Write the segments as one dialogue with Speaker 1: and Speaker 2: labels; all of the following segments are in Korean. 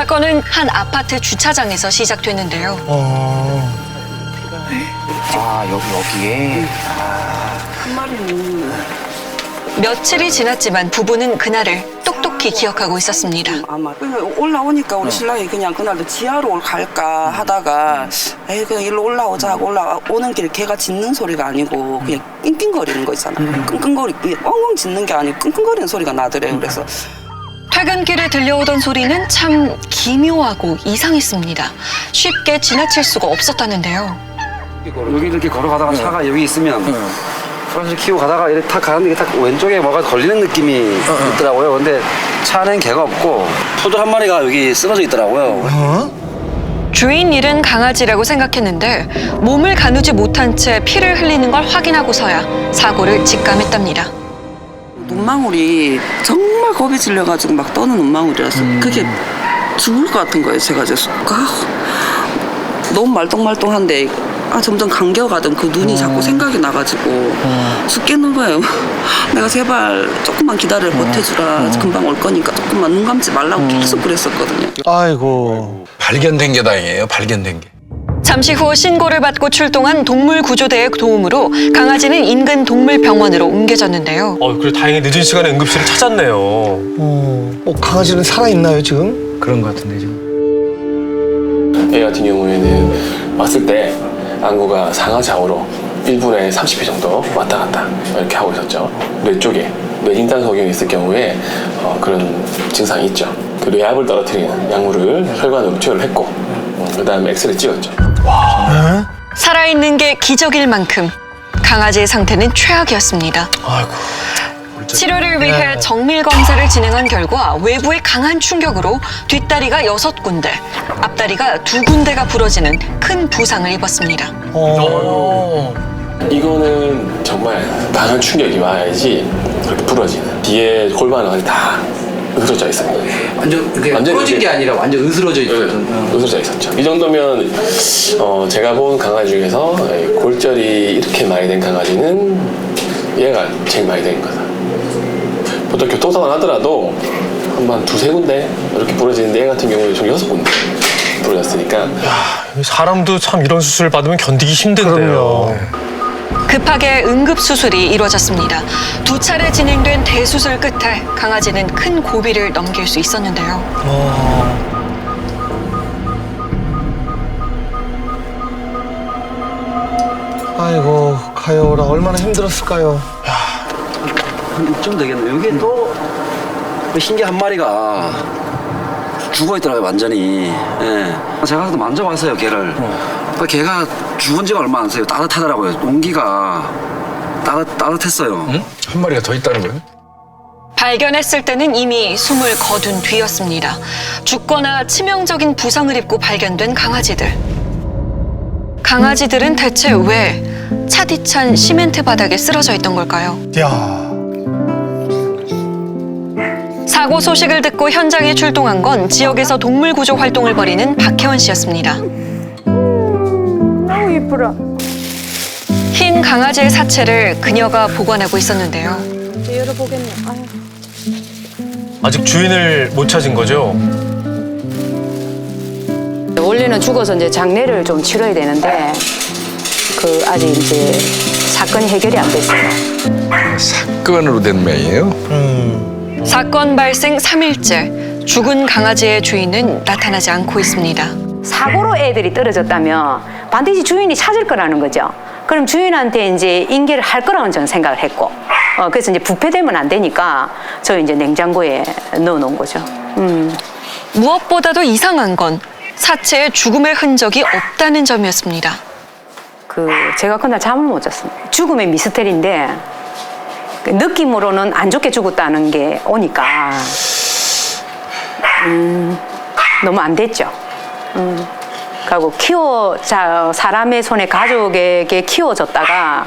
Speaker 1: 사건은 한 아파트 주차장에서 시작됐는데요.
Speaker 2: 어.
Speaker 3: 아 여기 여기에?
Speaker 4: 한 마리는
Speaker 1: 며칠이 지났지만 부부는 그날을 똑똑히 기억하고 있었습니다.
Speaker 4: 아마 그냥 올라오니까 우리 신랑이 그냥 그날도 지하로 올- 갈까 하다가 에이 그냥 일로 올라오자 하고 올라오는 길 개가 짖는 소리가 아니고 그냥 낑낑거리는 거 있잖아. 끙끙거리 엉엉 짖는 게 아니고 끙끙거리는 소리가 나더래요. 그래서
Speaker 1: 퇴근길에 들려오던 소리는 참 기묘하고 이상했습니다. 쉽게 지나칠 수가 없었다는데요.
Speaker 5: 여기 이렇게 걸어가다가 차가 여기 있으면 프란스 키고 가다가 이렇게 탁 가는데 이게 딱 왼쪽에 뭐가 걸리는 느낌이 있더라고요. 근데 차는 개가 없고 푸들 한 마리가 여기 쓰러져 있더라고요.
Speaker 2: 어?
Speaker 1: 주인 잃은 강아지라고 생각했는데 몸을 가누지 못한 채 피를 흘리는 걸 확인하고서야 사고를 직감했답니다.
Speaker 4: 눈망울이 정말 겁이 질려가지고 막 떠는 눈망울이라서 그게 죽을 것 같은 거예요 제가 이제 아, 너무 말똥말똥한데 아 점점 감겨가던 그 눈이 자꾸 생각이 나가지고 죽겠는 거예요 내가 제발 조금만 기다려 버텨주라 금방 올 거니까 조금만 눈 감지 말라고 계속 그랬었거든요
Speaker 2: 아이고.
Speaker 6: 발견된 게 다행이에요. 발견된 게.
Speaker 1: 잠시 후 신고를 받고 출동한 동물구조대의 도움으로 강아지는 인근 동물병원으로 옮겨졌는데요.
Speaker 7: 어, 그래 다행히 늦은 시간에 응급실을 찾았네요.
Speaker 2: 어. 어, 강아지는 살아 있나요, 지금?
Speaker 5: 그런 것 같은데 지금.
Speaker 8: 애 같은 경우에는 왔을 때 안구가 상하 좌우로 1분에 30회 정도 왔다 갔다 이렇게 하고 있었죠. 뇌 쪽에 뇌진단 소경이 있을 경우에 어, 그런 증상이 있죠. 그 뇌압을 떨어뜨리는 약물을 혈관으로 투여를 했고 그 다음에 엑스레이 찍었죠.
Speaker 1: 살아있는 게 기적일 만큼 강아지의 상태는 최악이었습니다.
Speaker 7: 아이고.
Speaker 1: 치료를 위해 정밀 검사를 진행한 결과 외부의 강한 충격으로 뒷다리가 여섯 군데, 앞다리가 두 군데가 부러지는 큰 부상을 입었습니다.
Speaker 2: 어.
Speaker 8: 이거는 정말 강한 충격이 와야지 그렇게 부러지는 뒤에 골반은 다 으스러져 있습니다.
Speaker 5: 완전 그게
Speaker 8: 완전
Speaker 5: 부러진
Speaker 8: 이게-
Speaker 5: 게 아니라 완전 으스러져.
Speaker 8: 네, 으스러져 있었죠. 이 정도면 어, 제가 본 강아지 중에서 골절이 이렇게 많이 된 강아지는 얘가 제일 많이 된 거다. 보통 교통사고 나더라도 한번 두세 군데 이렇게 부러지는데 얘 같은 경우는 총 여섯 군데 부러졌으니까
Speaker 7: 사람도 참 이런 수술 받으면 견디기 힘든데요.
Speaker 2: 그럼요.
Speaker 1: 급하게 응급 수술이 이루어졌습니다. 두 차례 진행된 대수술 끝에 강아지는 큰 고비를 넘길 수 있었는데요.
Speaker 2: 아이고, 가요라. 얼마나 힘들었을까요?
Speaker 5: 한 이쯤 되겠네. 여기 또그 신기 한 마리가 죽어 있더라고요, 완전히. 예. 제가 가서 만져봤어요, 걔를. 그 걔가 죽은 지가 얼마 안 돼요. 따뜻하더라고요. 온기가 따뜻, 따뜻했어요.
Speaker 6: 응? 한 마리가 더 있다는 거예요?
Speaker 1: 발견했을 때는 이미 숨을 거둔 뒤였습니다. 죽거나 치명적인 부상을 입고 발견된 강아지들. 강아지들은 대체 왜 차디찬 시멘트 바닥에 쓰러져 있던 걸까요?
Speaker 2: 야.
Speaker 1: 사고 소식을 듣고 현장에 출동한 건 지역에서 동물 구조 활동을 벌이는 박혜원 씨였습니다.
Speaker 9: 너무 이쁘라.
Speaker 1: 흰 강아지의 사체를 그녀가 보관하고 있었는데요.
Speaker 9: 열어보겠네. 아유.
Speaker 7: 아직 주인을 못 찾은 거죠?
Speaker 9: 원래는 죽어서 이제 장례를 좀 치러야 되는데 그 아직 이제 사건이 해결이 안 됐어요.
Speaker 6: 사건으로 된 매예요?
Speaker 2: 음.
Speaker 1: 사건 발생 3일째 죽은 강아지의 주인은 나타나지 않고 있습니다.
Speaker 9: 사고로 애들이 떨어졌다면 반드시 주인이 찾을 거라는 거죠. 그럼 주인한테 이제 인계를 할 거라고 저는 생각을 했고, 어, 그래서 이제 부패되면 안 되니까 저 이제 냉장고에 넣어놓은 거죠. 음.
Speaker 1: 무엇보다도 이상한 건 사체에 죽음의 흔적이 없다는 점이었습니다.
Speaker 9: 그 제가 그날 잠을 못 잤습니다. 죽음의 미스터리인데 그 느낌으로는 안 좋게 죽었다는 게 오니까 음, 너무 안 됐죠. 음. 그리고 키워 자 사람의 손에 가족에게 키워졌다가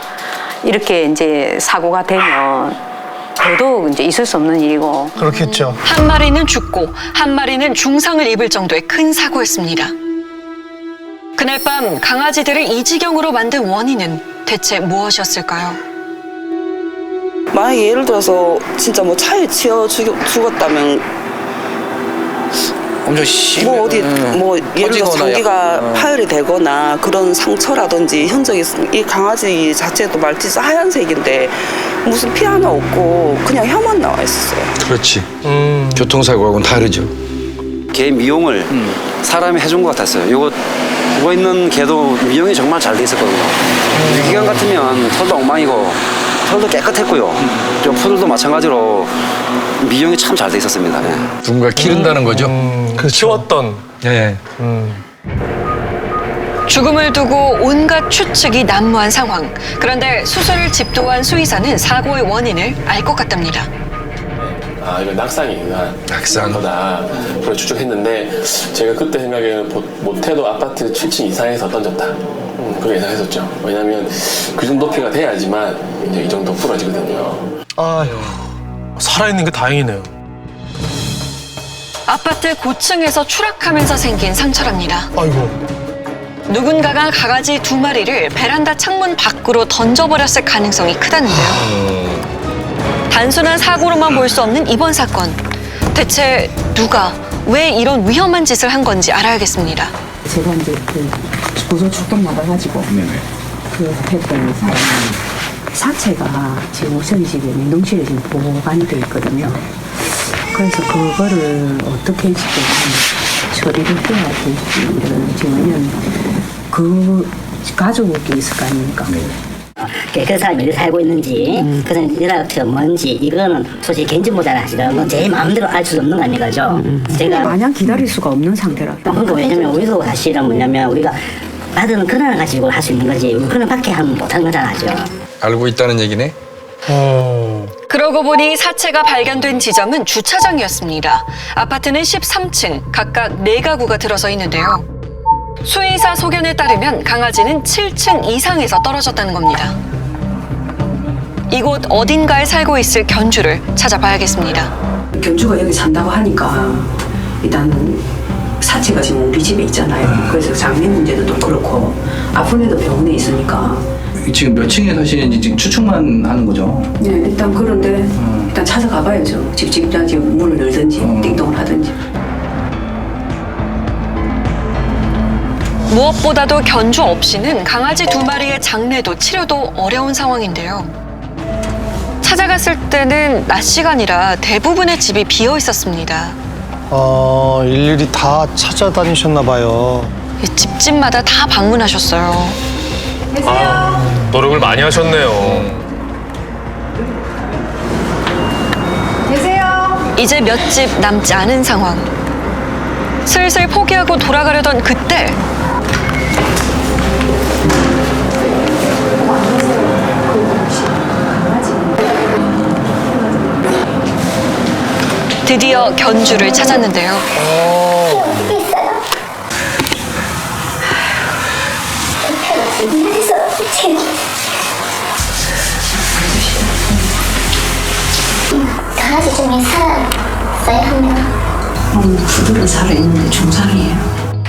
Speaker 9: 이렇게 이제 사고가 되면 더더욱 이제 있을 수 없는 일이고
Speaker 2: 그렇겠죠.
Speaker 1: 한 마리는 죽고 한 마리는 중상을 입을 정도의 큰 사고였습니다. 그날 밤 강아지들을 이 지경으로 만든 원인은 대체 무엇이었을까요?
Speaker 4: 만약에 예를 들어서 진짜 뭐 차에 치여 죽, 죽었다면
Speaker 3: 엄청 심.
Speaker 4: 뭐 어디
Speaker 3: 음,
Speaker 4: 뭐 예를 들어
Speaker 3: 터지거나
Speaker 4: 장기가
Speaker 3: 약간, 어.
Speaker 4: 파열이 되거나 그런 상처라든지 흔적이 이 강아지 자체도 말티즈 하얀색인데 무슨 피 하나 없고 그냥 혀만 나와 있었어요.
Speaker 6: 그렇지.
Speaker 7: 음.
Speaker 6: 교통사고하고는 다르죠.
Speaker 5: 개 미용을 사람이 해준 것 같았어요. 요거 누워 있는 개도 미용이 정말 잘 돼 있었거든요. 유기견 같으면 털도 엉망이고 털도 깨끗했고요. 좀 푸들도 마찬가지로 미용이 참 잘 돼 있었습니다. 예.
Speaker 6: 누군가 기른다는 거죠.
Speaker 7: 음,
Speaker 2: 그렇죠.
Speaker 7: 키웠던.
Speaker 6: 예.
Speaker 7: 음.
Speaker 1: 죽음을 두고 온갖 추측이 난무한 상황. 그런데 수술을 집도한 수의사는 사고의 원인을 알 것 같답니다.
Speaker 8: 아 이거 낙상이구나
Speaker 6: 낙상.
Speaker 8: 거다 그걸 추측했는데 제가 그때 생각에는 보- 못해도 아파트 7층 이상에서 던졌다 음, 그렇게 예상했었죠 왜냐면 그 정도 높이가 돼야지만 이제 이 정도 부러지거든요
Speaker 2: 아휴.
Speaker 7: 살아있는 게 다행이네요.
Speaker 1: 아파트 고층에서 추락하면서 생긴 상처랍니다.
Speaker 2: 아이고.
Speaker 1: 누군가가 강아지 두 마리를 베란다 창문 밖으로 던져버렸을 가능성이 크다는데요. 단순한 사고로만 볼 수 없는 이번 사건. 대체 누가 왜 이런 위험한 짓을 한 건지 알아야겠습니다.
Speaker 9: 제가 이제 그 보조 출동 나가가지고 그 했던 사람이 사체가 지금 우선 집에 냉동실에 지금 보관이 돼 있거든요. 그래서 그거를 어떻게 지금 처리를 해야 될지를 지금 왜냐면 그 가족이 있을 거 아닙니까?
Speaker 10: 그 사람이 어디 살고 있는지 그 사람이 연락처 뭔지 이거는 솔직히 개인정보잖아 사실은 제 마음대로 알 수 없는 거 아니가죠 제가
Speaker 9: 마냥 기다릴 수가 없는 상태라.
Speaker 10: 그리고 왜냐면 우리도 사실은 뭐냐면 우리가 받은 근황을 가지고 할 수 있는 거지 근황 밖에 하면 못하는 거잖아 죠
Speaker 6: 알고 있다는 얘기네.
Speaker 2: 어.
Speaker 1: 그러고 보니 사체가 발견된 지점은 주차장이었습니다. 아파트는 13층, 각각 4가구가 들어서 있는데요. 수의사 소견에 따르면 강아지는 7층 이상에서 떨어졌다는 겁니다. 이곳 어딘가에 살고 있을 견주를 찾아봐야겠습니다.
Speaker 9: 견주가 여기 산다고 하니까 일단 사체가 지금 우리 집에 있잖아요. 그래서 장례 문제도 또 그렇고 아픈 애도 병원에 있으니까
Speaker 3: 지금 몇 층에 사시는지 지금 추측만 하는 거죠.
Speaker 9: 네, 일단 그런데 일단 찾아가 봐야죠. 집 집장 지금 문을 열든지 띵동을 하든지.
Speaker 1: 무엇보다도 견주 없이는 강아지 두 마리의 장례도 치료도 어려운 상황인데요. 찾아갔을 때는 낮 시간이라 대부분의 집이 비어 있었습니다.
Speaker 2: 아, 일일이 다 찾아다니셨나 봐요.
Speaker 1: 이 집집마다 다 방문하셨어요.
Speaker 7: 아, 노력을 많이 하셨네요.
Speaker 1: 이제 몇 집 남지 않은 상황. 슬슬 포기하고 돌아가려던 그때 드디어 견주를 찾았는데요.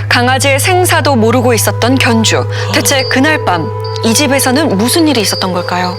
Speaker 10: 강아지
Speaker 1: 생사도 모르고 있었던 견주. 대체 그날 밤 이 집에서는 무슨 일이 있었던 걸까요?